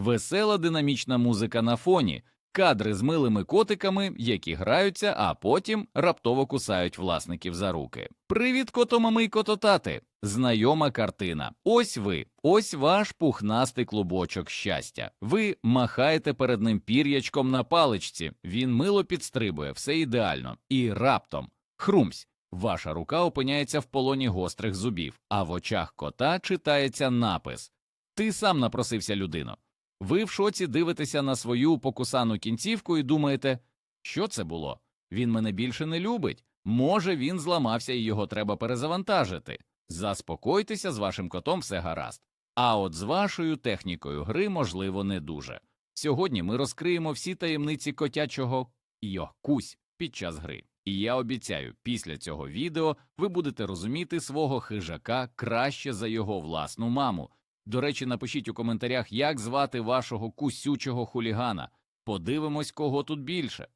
весела динамічна музика на фоні, кадри з милими котиками, які граються, а потім раптово кусають власників за руки. Привіт, котомами й кототати! Знайома картина. Ось ви, ось ваш пухнастий клубочок щастя. Ви махаєте перед ним пір'ячком на паличці, він мило підстрибує, все ідеально. І раптом хрумсь. Ваша рука опиняється в полоні гострих зубів, а в очах кота читається напис Ти сам напросився людино. Ви в шоці дивитеся на свою покусану кінцівку і думаєте, що це було? Він мене більше не любить. Може, він зламався і його треба перезавантажити. Заспокойтеся, з вашим котом все гаразд. А от з вашою технікою гри, можливо, не дуже. Сьогодні ми розкриємо всі таємниці котячого йокусь під час гри. І я обіцяю, після цього відео ви будете розуміти свого хижака краще за його власну маму. До речі, напишіть у коментарях, як звати вашого кусючого хулігана. Подивимось, кого тут більше.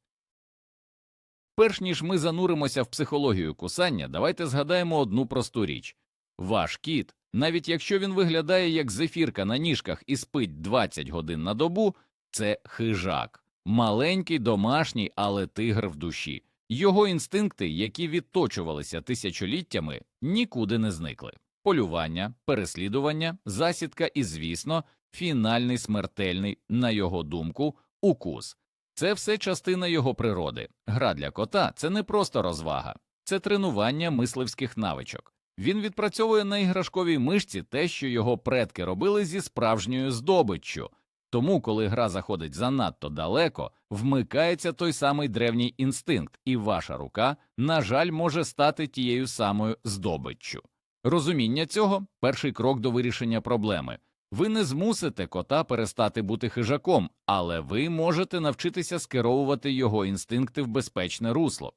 Перш ніж ми зануримося в психологію кусання, давайте згадаємо одну просту річ. Ваш кіт, навіть якщо він виглядає як зефірка на ніжках і спить 20 годин на добу, це хижак, маленький, домашній, але тигр в душі. Його інстинкти, які відточувалися тисячоліттями, нікуди не зникли. Полювання, переслідування, засідка і, звісно, фінальний смертельний, на його думку, укус. Це все частина його природи. Гра для кота це не просто розвага, це тренування мисливських навичок. Він відпрацьовує на іграшковій мишці те, що його предки робили зі справжньою здобиччю. Тому, коли гра заходить занадто далеко, вмикається той самий древній інстинкт, і ваша рука, на жаль, може стати тією самою здобиччю. Розуміння цього перший крок до вирішення проблеми. Ви не змусите кота перестати бути хижаком, але ви можете навчитися скеровувати його інстинкти в безпечне русло.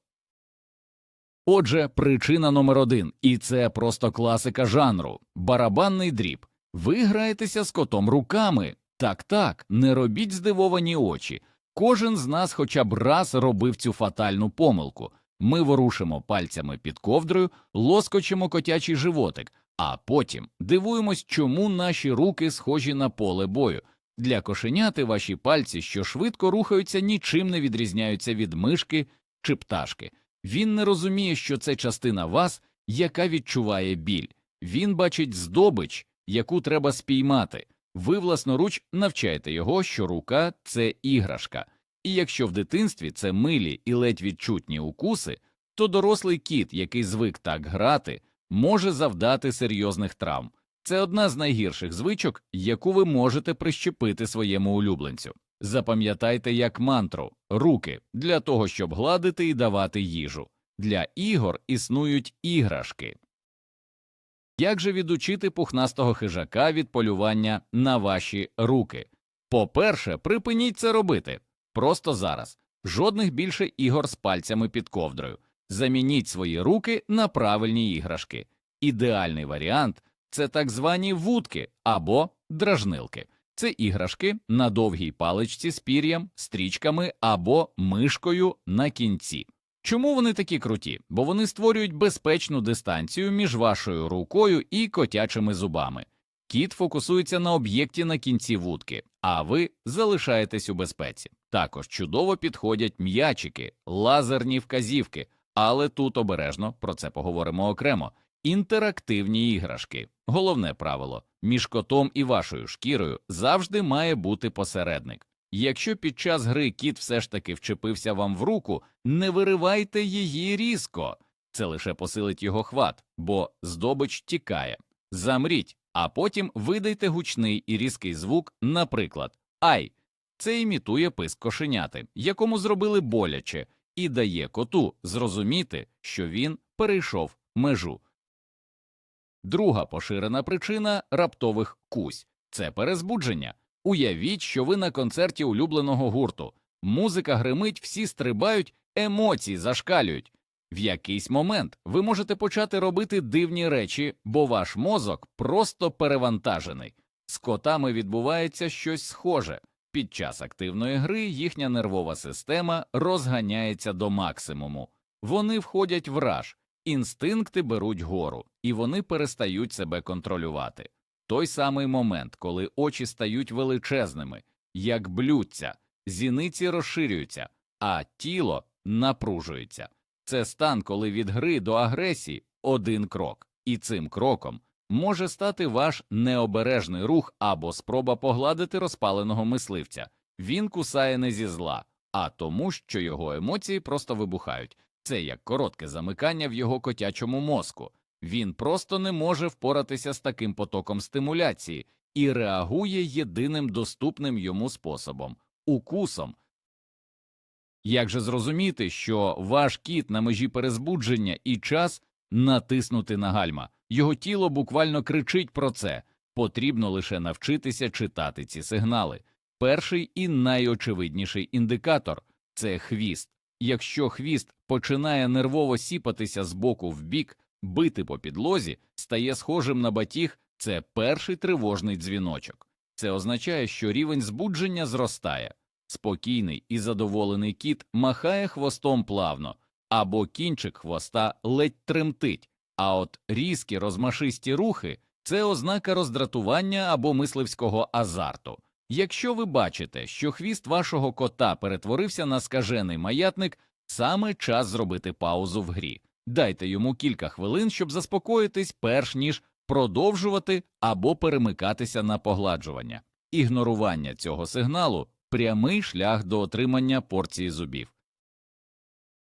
Отже, причина номер один, і це просто класика жанру барабанний дріб. Ви граєтеся з котом руками. Так, так, не робіть здивовані очі. Кожен з нас хоча б раз робив цю фатальну помилку. Ми ворушимо пальцями під ковдрою, лоскочимо котячий животик, а потім дивуємось, чому наші руки схожі на поле бою. Для кошеняти ваші пальці, що швидко рухаються, нічим не відрізняються від мишки чи пташки. Він не розуміє, що це частина вас, яка відчуває біль. Він бачить здобич, яку треба спіймати. Ви власноруч навчаєте його, що рука це іграшка. І якщо в дитинстві це милі і ледь відчутні укуси, то дорослий кіт, який звик так грати, може завдати серйозних травм. Це одна з найгірших звичок, яку ви можете прищепити своєму улюбленцю. Запам'ятайте як мантру руки для того, щоб гладити і давати їжу. Для ігор існують іграшки. Як же відучити пухнастого хижака від полювання на ваші руки? По-перше, припиніть це робити просто зараз. Жодних більше ігор з пальцями під ковдрою. Замініть свої руки на правильні іграшки. Ідеальний варіант це так звані вудки або дражнилки. Це іграшки на довгій паличці з пір'ям, стрічками або мишкою на кінці. Чому вони такі круті? Бо вони створюють безпечну дистанцію між вашою рукою і котячими зубами. Кіт фокусується на об'єкті на кінці вудки, а ви залишаєтесь у безпеці. Також чудово підходять м'ячики, лазерні вказівки, але тут обережно про це поговоримо окремо. Інтерактивні іграшки. Головне правило між котом і вашою шкірою завжди має бути посередник. Якщо під час гри кіт все ж таки вчепився вам в руку, не виривайте її різко, це лише посилить його хват, бо здобич тікає. Замріть, а потім видайте гучний і різкий звук, наприклад, ай. Це імітує писк кошеняти, якому зробили боляче, і дає коту зрозуміти, що він перейшов межу. Друга поширена причина раптових кусь це перезбудження. Уявіть, що ви на концерті улюбленого гурту. Музика гримить, всі стрибають, емоції зашкалюють. В якийсь момент ви можете почати робити дивні речі, бо ваш мозок просто перевантажений. З котами відбувається щось схоже. Під час активної гри їхня нервова система розганяється до максимуму. Вони входять в раж, інстинкти беруть гору, і вони перестають себе контролювати. той самий момент, коли очі стають величезними, як блюдця, зіниці розширюються, а тіло напружується. Це стан, коли від гри до агресії один крок, і цим кроком може стати ваш необережний рух або спроба погладити розпаленого мисливця. Він кусає не зі зла, а тому, що його емоції просто вибухають. Це як коротке замикання в його котячому мозку. Він просто не може впоратися з таким потоком стимуляції і реагує єдиним доступним йому способом укусом. Як же зрозуміти, що ваш кіт на межі перезбудження і час натиснути на гальма? Його тіло буквально кричить про це. Потрібно лише навчитися читати ці сигнали. Перший і найочевидніший індикатор це хвіст. Якщо хвіст починає нервово сіпатися з боку в бік, бити по підлозі, стає схожим на батіг, це перший тривожний дзвіночок. Це означає, що рівень збудження зростає. Спокійний і задоволений кіт махає хвостом плавно, або кінчик хвоста ледь тремтить, а от різкі розмашисті рухи це ознака роздратування або мисливського азарту. Якщо ви бачите, що хвіст вашого кота перетворився на скажений маятник, саме час зробити паузу в грі. Дайте йому кілька хвилин, щоб заспокоїтись, перш ніж продовжувати або перемикатися на погладжування. Ігнорування цього сигналу прямий шлях до отримання порції зубів.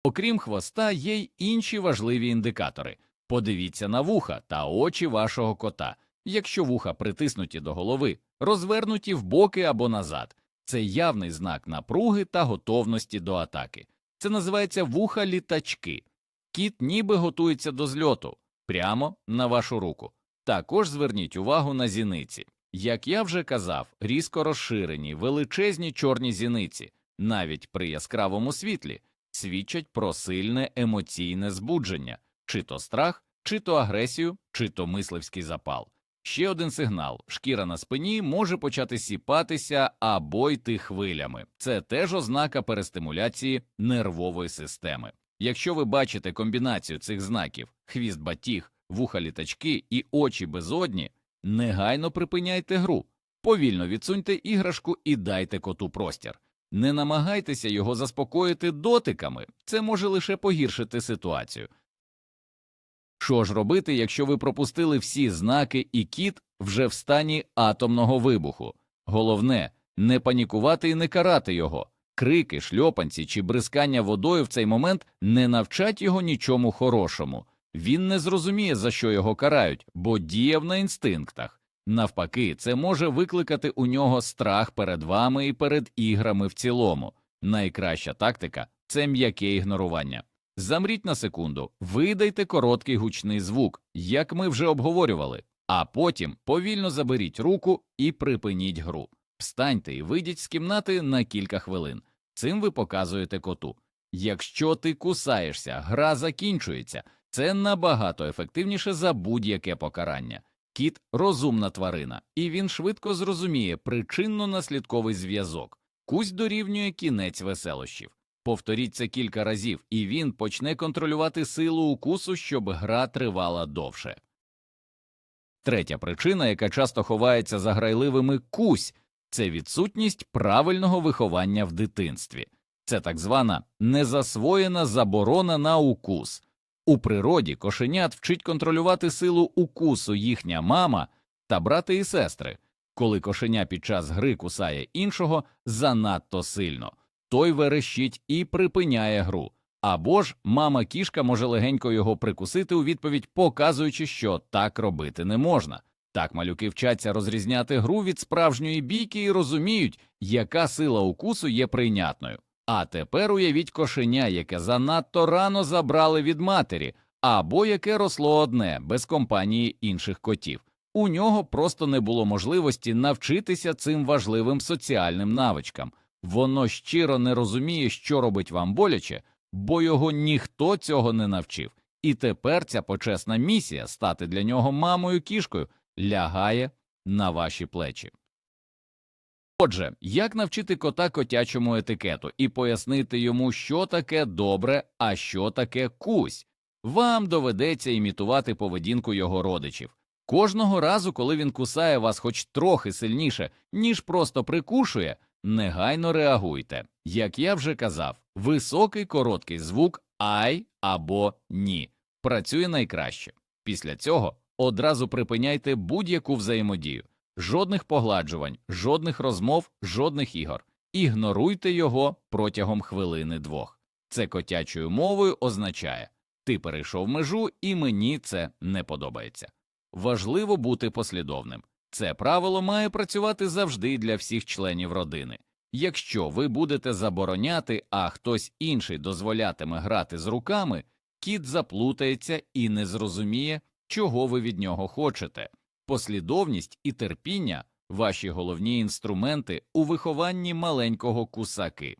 Окрім хвоста, є й інші важливі індикатори. Подивіться на вуха та очі вашого кота. Якщо вуха притиснуті до голови, розвернуті в боки або назад, це явний знак напруги та готовності до атаки. Це називається вуха літачки. Кіт ніби готується до зльоту прямо на вашу руку. Також зверніть увагу на зіниці. Як я вже казав, різко розширені, величезні чорні зіниці, навіть при яскравому світлі, свідчать про сильне емоційне збудження, чи то страх, чи то агресію, чи то мисливський запал. Ще один сигнал шкіра на спині може почати сіпатися або йти хвилями. Це теж ознака перестимуляції нервової системи. Якщо ви бачите комбінацію цих знаків хвіст батіг, вуха літачки і очі безодні, негайно припиняйте гру, повільно відсуньте іграшку і дайте коту простір. Не намагайтеся його заспокоїти дотиками, це може лише погіршити ситуацію. Що ж робити, якщо ви пропустили всі знаки і кіт вже в стані атомного вибуху? Головне не панікувати і не карати його. Крики, шльопанці чи бризкання водою в цей момент не навчать його нічому хорошому. Він не зрозуміє, за що його карають, бо діяв на інстинктах. Навпаки, це може викликати у нього страх перед вами і перед іграми в цілому. Найкраща тактика це м'яке ігнорування. Замріть на секунду, видайте короткий гучний звук, як ми вже обговорювали, а потім повільно заберіть руку і припиніть гру. Встаньте і вийдіть з кімнати на кілька хвилин. Цим ви показуєте коту. Якщо ти кусаєшся, гра закінчується, це набагато ефективніше за будь-яке покарання. Кіт розумна тварина, і він швидко зрозуміє причинно-наслідковий зв'язок. Кусь дорівнює кінець веселощів. Повторіть це кілька разів, і він почне контролювати силу укусу, щоб гра тривала довше. Третя причина, яка часто ховається за грайливими кусь, це відсутність правильного виховання в дитинстві. Це так звана незасвоєна заборона на укус. У природі кошенят вчить контролювати силу укусу їхня мама та брати і сестри, коли кошеня під час гри кусає іншого занадто сильно, той верещить і припиняє гру. Або ж мама кішка може легенько його прикусити у відповідь, показуючи, що так робити не можна. Так малюки вчаться розрізняти гру від справжньої бійки і розуміють, яка сила укусу є прийнятною. А тепер уявіть кошеня, яке занадто рано забрали від матері, або яке росло одне без компанії інших котів. У нього просто не було можливості навчитися цим важливим соціальним навичкам. Воно щиро не розуміє, що робить вам боляче, бо його ніхто цього не навчив. І тепер ця почесна місія стати для нього мамою кішкою лягає на ваші плечі. Отже, як навчити кота котячому етикету і пояснити йому, що таке добре, а що таке кусь? Вам доведеться імітувати поведінку його родичів. Кожного разу, коли він кусає вас хоч трохи сильніше, ніж просто прикушує, негайно реагуйте. Як я вже казав, високий короткий звук ай або ні працює найкраще. Після цього одразу припиняйте будь-яку взаємодію, жодних погладжувань, жодних розмов, жодних ігор. Ігноруйте його протягом хвилини двох. Це котячою мовою означає ти перейшов межу, і мені це не подобається. Важливо бути послідовним. Це правило має працювати завжди для всіх членів родини. Якщо ви будете забороняти, а хтось інший дозволятиме грати з руками, кіт заплутається і не зрозуміє, чого ви від нього хочете. Послідовність і терпіння ваші головні інструменти у вихованні маленького кусаки.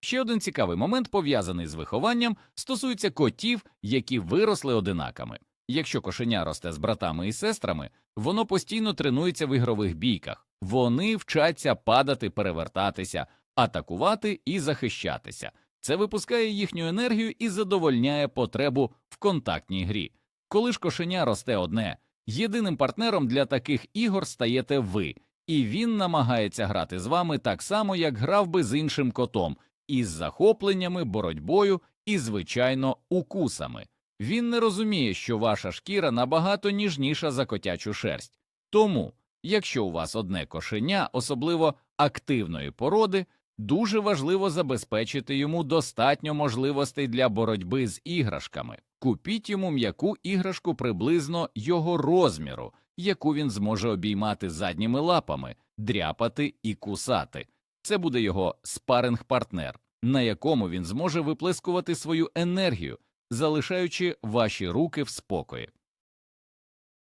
Ще один цікавий момент, пов'язаний з вихованням, стосується котів, які виросли одинаками. Якщо кошеня росте з братами і сестрами, воно постійно тренується в ігрових бійках, вони вчаться падати, перевертатися, атакувати і захищатися. Це випускає їхню енергію і задовольняє потребу в контактній грі. Коли ж кошеня росте одне, єдиним партнером для таких ігор стаєте ви, і він намагається грати з вами так само, як грав би з іншим котом, із захопленнями, боротьбою і, звичайно, укусами. Він не розуміє, що ваша шкіра набагато ніжніша за котячу шерсть. Тому, якщо у вас одне кошеня, особливо активної породи, дуже важливо забезпечити йому достатньо можливостей для боротьби з іграшками. Купіть йому м'яку іграшку приблизно його розміру, яку він зможе обіймати задніми лапами, дряпати і кусати. Це буде його спаринг-партнер, на якому він зможе виплескувати свою енергію, залишаючи ваші руки в спокої.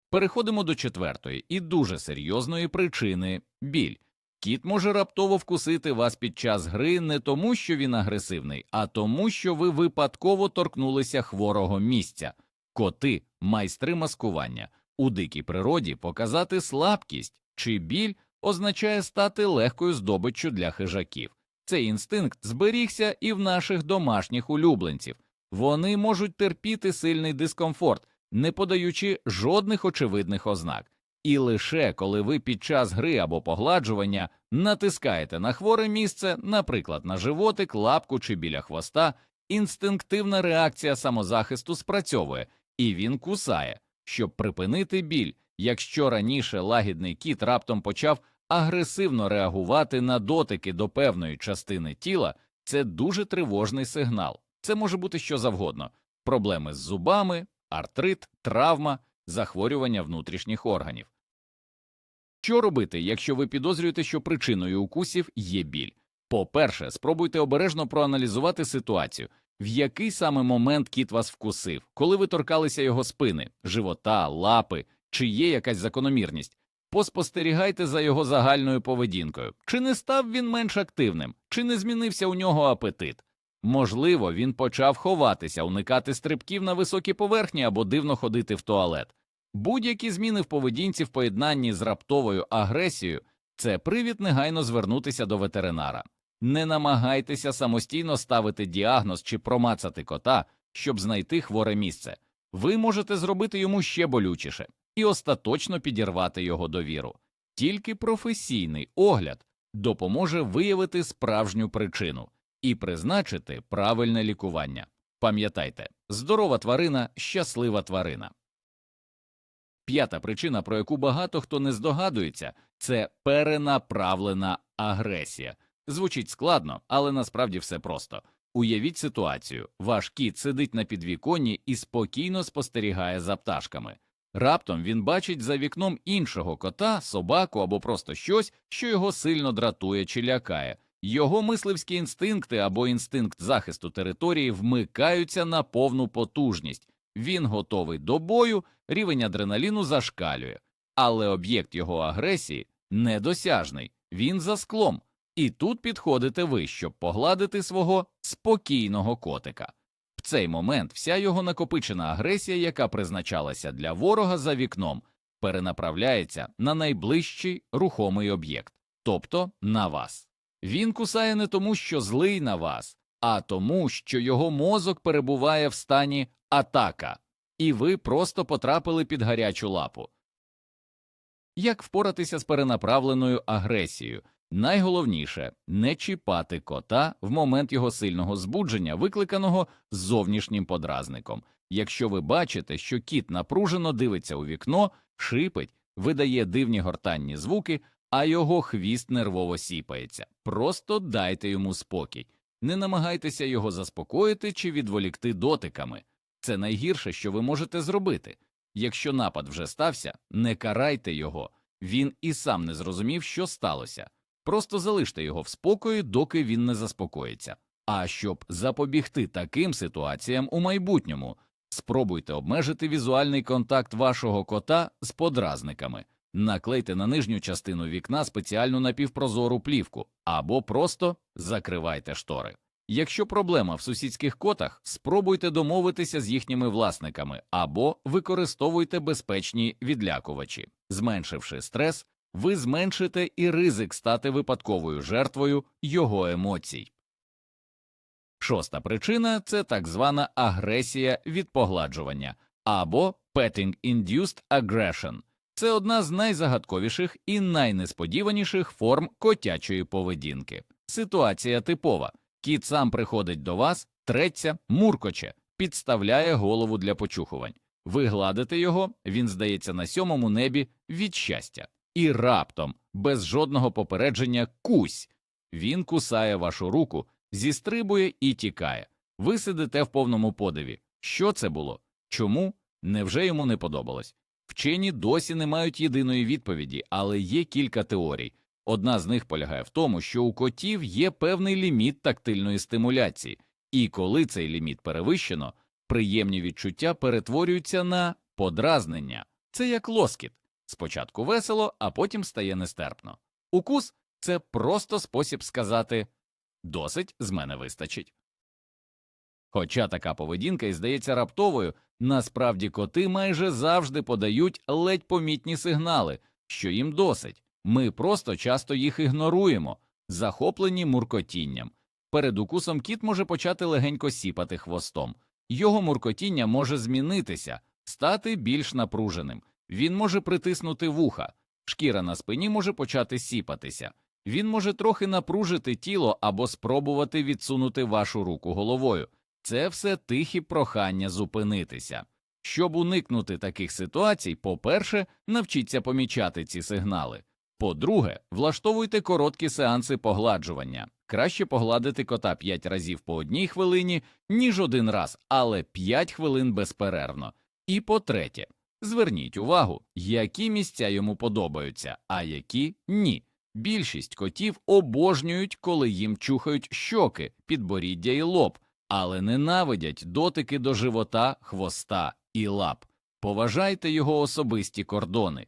Переходимо до четвертої і дуже серйозної причини біль. Кіт може раптово вкусити вас під час гри не тому, що він агресивний, а тому, що ви випадково торкнулися хворого місця. Коти майстри маскування. У дикій природі показати слабкість чи біль означає стати легкою здобиччю для хижаків. Цей інстинкт зберігся і в наших домашніх улюбленців. Вони можуть терпіти сильний дискомфорт, не подаючи жодних очевидних ознак. І лише коли ви під час гри або погладжування натискаєте на хворе місце, наприклад, на животик, лапку чи біля хвоста, інстинктивна реакція самозахисту спрацьовує, і він кусає, щоб припинити біль. Якщо раніше лагідний кіт раптом почав агресивно реагувати на дотики до певної частини тіла, це дуже тривожний сигнал. Це може бути що завгодно: проблеми з зубами, артрит, травма, захворювання внутрішніх органів. Що робити, якщо ви підозрюєте, що причиною укусів є біль? По-перше, спробуйте обережно проаналізувати ситуацію, в який саме момент кіт вас вкусив, коли ви торкалися його спини, живота, лапи, чи є якась закономірність. Поспостерігайте за його загальною поведінкою, чи не став він менш активним, чи не змінився у нього апетит. Можливо, він почав ховатися, уникати стрибків на високі поверхні або дивно ходити в туалет. Будь-які зміни в поведінці в поєднанні з раптовою агресією це привід негайно звернутися до ветеринара. Не намагайтеся самостійно ставити діагноз чи промацати кота, щоб знайти хворе місце. Ви можете зробити йому ще болючіше і остаточно підірвати його довіру. Тільки професійний огляд допоможе виявити справжню причину і призначити правильне лікування. Пам'ятайте, здорова тварина щаслива тварина. П'ята причина, про яку багато хто не здогадується, це перенаправлена агресія. Звучить складно, але насправді все просто. Уявіть ситуацію: ваш кіт сидить на підвіконні і спокійно спостерігає за пташками. Раптом він бачить за вікном іншого кота, собаку або просто щось, що його сильно дратує чи лякає. Його мисливські інстинкти або інстинкт захисту території вмикаються на повну потужність. Він готовий до бою, рівень адреналіну зашкалює, але об'єкт його агресії недосяжний, він за склом. І тут підходите ви, щоб погладити свого спокійного котика. В цей момент вся його накопичена агресія, яка призначалася для ворога за вікном, перенаправляється на найближчий рухомий об'єкт, тобто на вас. Він кусає не тому, що злий на вас, а тому, що його мозок перебуває в стані атака. і ви просто потрапили під гарячу лапу. Як впоратися з перенаправленою агресією? Найголовніше не чіпати кота в момент його сильного збудження, викликаного зовнішнім подразником. Якщо ви бачите, що кіт напружено дивиться у вікно, шипить, видає дивні гортанні звуки, а його хвіст нервово сіпається. Просто дайте йому спокій. Не намагайтеся його заспокоїти чи відволікти дотиками. Це найгірше, що ви можете зробити. Якщо напад вже стався, не карайте його. Він і сам не зрозумів, що сталося. Просто залиште його в спокої, доки він не заспокоїться. А щоб запобігти таким ситуаціям у майбутньому, спробуйте обмежити візуальний контакт вашого кота з подразниками, наклейте на нижню частину вікна спеціальну напівпрозору плівку або просто закривайте штори. Якщо проблема в сусідських котах, спробуйте домовитися з їхніми власниками або використовуйте безпечні відлякувачі. Зменшивши стрес, ви зменшите і ризик стати випадковою жертвою його емоцій. Шоста причина це так звана агресія від погладжування або petting-induced aggression. Це одна з найзагадковіших і найнесподіваніших форм котячої поведінки. Ситуація типова. Кіт сам приходить до вас, треться, муркоче, підставляє голову для почухувань. Ви гладите його, він здається на сьомому небі від щастя. І раптом, без жодного попередження, кусь. Він кусає вашу руку, зістрибує і тікає. Ви сидите в повному подиві. Що це було? Чому? Невже йому не подобалось? Вчені досі не мають єдиної відповіді, але є кілька теорій. Одна з них полягає в тому, що у котів є певний ліміт тактильної стимуляції, і коли цей ліміт перевищено, приємні відчуття перетворюються на подразнення. Це як лоскіт. Спочатку весело, а потім стає нестерпно. Укус це просто спосіб сказати досить з мене вистачить. Хоча така поведінка і здається раптовою, насправді коти майже завжди подають ледь помітні сигнали, що їм досить. Ми просто часто їх ігноруємо, захоплені муркотінням. Перед укусом кіт може почати легенько сіпати хвостом. Його муркотіння може змінитися, стати більш напруженим. Він може притиснути вуха, шкіра на спині може почати сіпатися. Він може трохи напружити тіло або спробувати відсунути вашу руку головою. Це все тихі прохання зупинитися. Щоб уникнути таких ситуацій, по-перше, навчіться помічати ці сигнали. По-друге, влаштовуйте короткі сеанси погладжування. Краще погладити кота 5 разів по одній хвилині, ніж один раз, але 5 хвилин безперервно. І по-третє, зверніть увагу, які місця йому подобаються, а які ні. Більшість котів обожнюють, коли їм чухають щоки, підборіддя і лоб, але ненавидять дотики до живота, хвоста і лап. Поважайте його особисті кордони.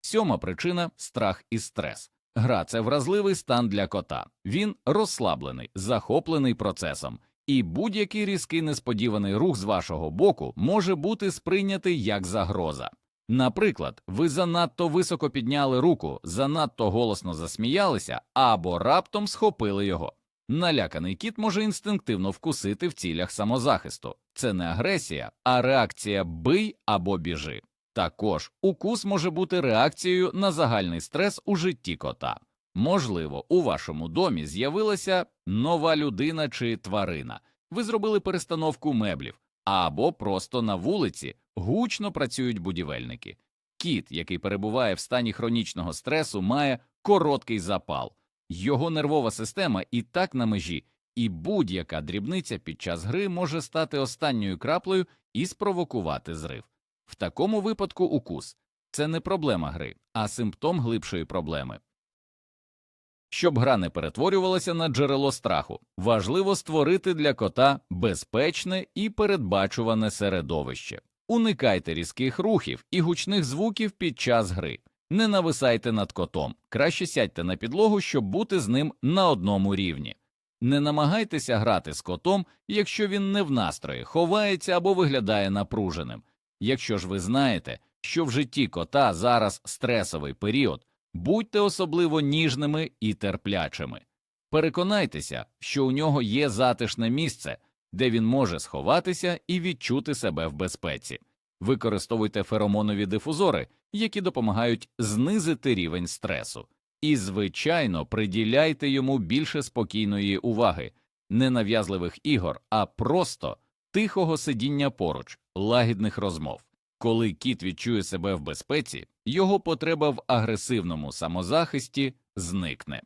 Сьома причина страх і стрес. Гра це вразливий стан для кота. Він розслаблений, захоплений процесом, і будь-який різкий несподіваний рух з вашого боку може бути сприйнятий як загроза. Наприклад, ви занадто високо підняли руку, занадто голосно засміялися або раптом схопили його. Наляканий кіт може інстинктивно вкусити в цілях самозахисту. Це не агресія, а реакція бий або біжи. Також укус може бути реакцією на загальний стрес у житті кота. Можливо, у вашому домі з'явилася нова людина чи тварина, ви зробили перестановку меблів, або просто на вулиці гучно працюють будівельники. Кіт, який перебуває в стані хронічного стресу, має короткий запал, його нервова система і так на межі, і будь-яка дрібниця під час гри може стати останньою краплею і спровокувати зрив. В такому випадку укус це не проблема гри, а симптом глибшої проблеми. Щоб гра не перетворювалася на джерело страху, важливо створити для кота безпечне і передбачуване середовище. Уникайте різких рухів і гучних звуків під час гри. Не нависайте над котом, краще сядьте на підлогу, щоб бути з ним на одному рівні. Не намагайтеся грати з котом, якщо він не в настрої, ховається або виглядає напруженим. Якщо ж ви знаєте, що в житті кота зараз стресовий період, будьте особливо ніжними і терплячими. Переконайтеся, що у нього є затишне місце, де він може сховатися і відчути себе в безпеці. Використовуйте феромонові дифузори, які допомагають знизити рівень стресу. І, звичайно, приділяйте йому більше спокійної уваги, не нав'язливих ігор, а просто тихого сидіння поруч, лагідних розмов. Коли кіт відчує себе в безпеці, його потреба в агресивному самозахисті зникне.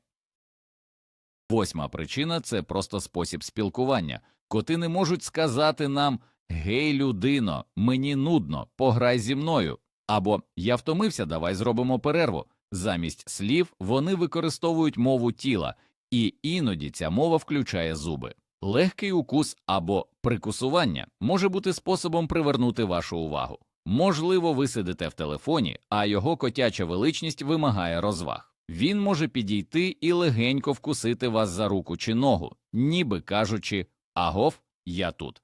Восьма причина це просто спосіб спілкування. Коти не можуть сказати нам Гей, людино, мені нудно, пограй зі мною або Я втомився, давай зробимо перерву. Замість слів вони використовують мову тіла, і іноді ця мова включає зуби. Легкий укус або прикусування може бути способом привернути вашу увагу. Можливо, ви сидите в телефоні, а його котяча величність вимагає розваг. Він може підійти і легенько вкусити вас за руку чи ногу, ніби кажучи Агов, я тут.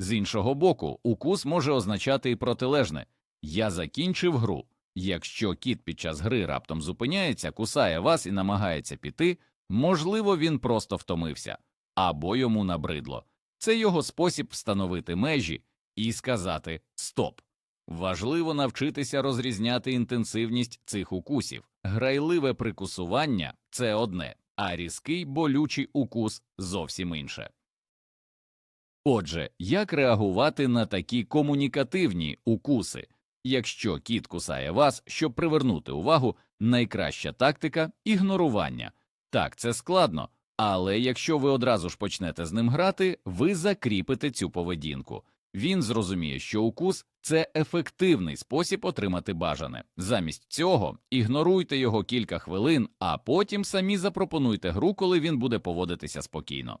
З іншого боку, укус може означати і протилежне я закінчив гру. Якщо кіт під час гри раптом зупиняється, кусає вас і намагається піти, можливо, він просто втомився або йому набридло. Це його спосіб встановити межі і сказати Стоп. Важливо навчитися розрізняти інтенсивність цих укусів. Грайливе прикусування це одне, а різкий болючий укус зовсім інше. Отже, як реагувати на такі комунікативні укуси? Якщо кіт кусає вас, щоб привернути увагу, найкраща тактика ігнорування. Так, це складно, але якщо ви одразу ж почнете з ним грати, ви закріпите цю поведінку. Він зрозуміє, що укус це ефективний спосіб отримати бажане. Замість цього ігноруйте його кілька хвилин, а потім самі запропонуйте гру, коли він буде поводитися спокійно.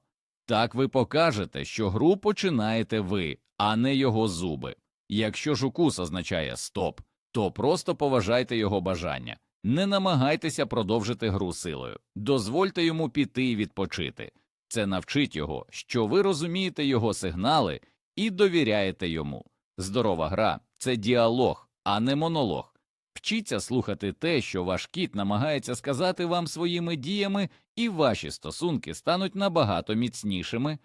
Так ви покажете, що гру починаєте ви, а не його зуби. Якщо ж укус означає стоп, то просто поважайте його бажання. Не намагайтеся продовжити гру силою, дозвольте йому піти і відпочити. Це навчить його, що ви розумієте його сигнали і довіряєте йому. Здорова гра це діалог, а не монолог. Вчіться слухати те, що ваш кіт намагається сказати вам своїми діями, і ваші стосунки стануть набагато міцнішими.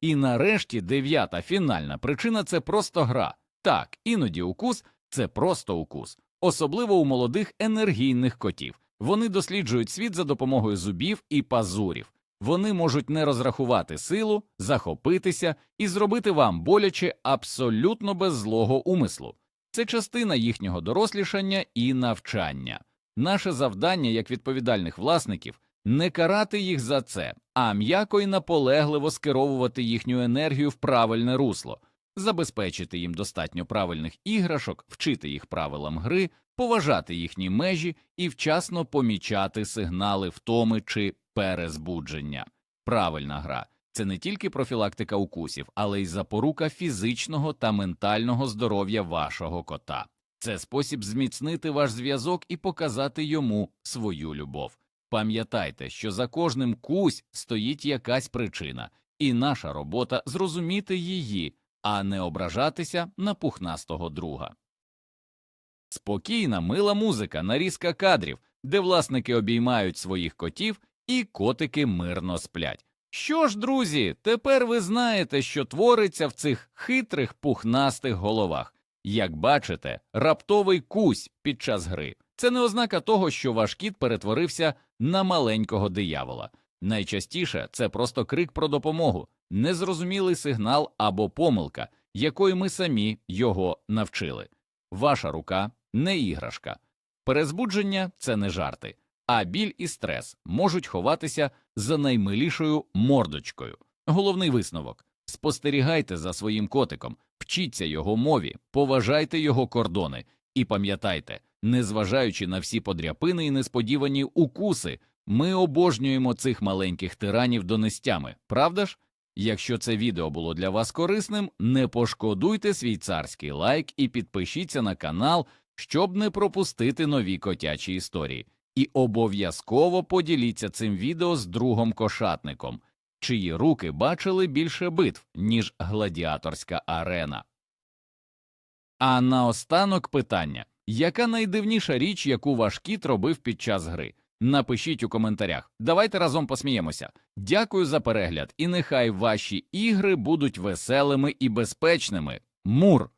І нарешті дев'ята фінальна причина це просто гра. Так, іноді укус це просто укус, особливо у молодих енергійних котів. Вони досліджують світ за допомогою зубів і пазурів. Вони можуть не розрахувати силу, захопитися і зробити вам боляче абсолютно без злого умислу. Це частина їхнього дорослішання і навчання. Наше завдання як відповідальних власників не карати їх за це, а м'яко і наполегливо скеровувати їхню енергію в правильне русло, забезпечити їм достатньо правильних іграшок, вчити їх правилам гри, поважати їхні межі і вчасно помічати сигнали втоми чи перезбудження. Правильна гра це не тільки профілактика укусів, але й запорука фізичного та ментального здоров'я вашого кота. Це спосіб зміцнити ваш зв'язок і показати йому свою любов. Пам'ятайте, що за кожним кусь стоїть якась причина, і наша робота зрозуміти її, а не ображатися на пухнастого друга. Спокійна, мила музика, нарізка кадрів, де власники обіймають своїх котів і котики мирно сплять. Що ж, друзі, тепер ви знаєте, що твориться в цих хитрих пухнастих головах. Як бачите, раптовий кусь під час гри це не ознака того, що ваш кіт перетворився на маленького диявола. Найчастіше це просто крик про допомогу, незрозумілий сигнал або помилка, якої ми самі його навчили. Ваша рука не іграшка. Перезбудження це не жарти, а біль і стрес можуть ховатися за наймилішою мордочкою. Головний висновок спостерігайте за своїм котиком, вчіться його мові, поважайте його кордони і пам'ятайте, незважаючи на всі подряпини і несподівані укуси, ми обожнюємо цих маленьких тиранів донестями, правда ж? Якщо це відео було для вас корисним, не пошкодуйте свій царський лайк і підпишіться на канал, щоб не пропустити нові котячі історії. І обов'язково поділіться цим відео з другом кошатником, чиї руки бачили більше битв, ніж гладіаторська арена. А наостанок питання яка найдивніша річ, яку ваш кіт робив під час гри? Напишіть у коментарях. Давайте разом посміємося. Дякую за перегляд, і нехай ваші ігри будуть веселими і безпечними. Мур!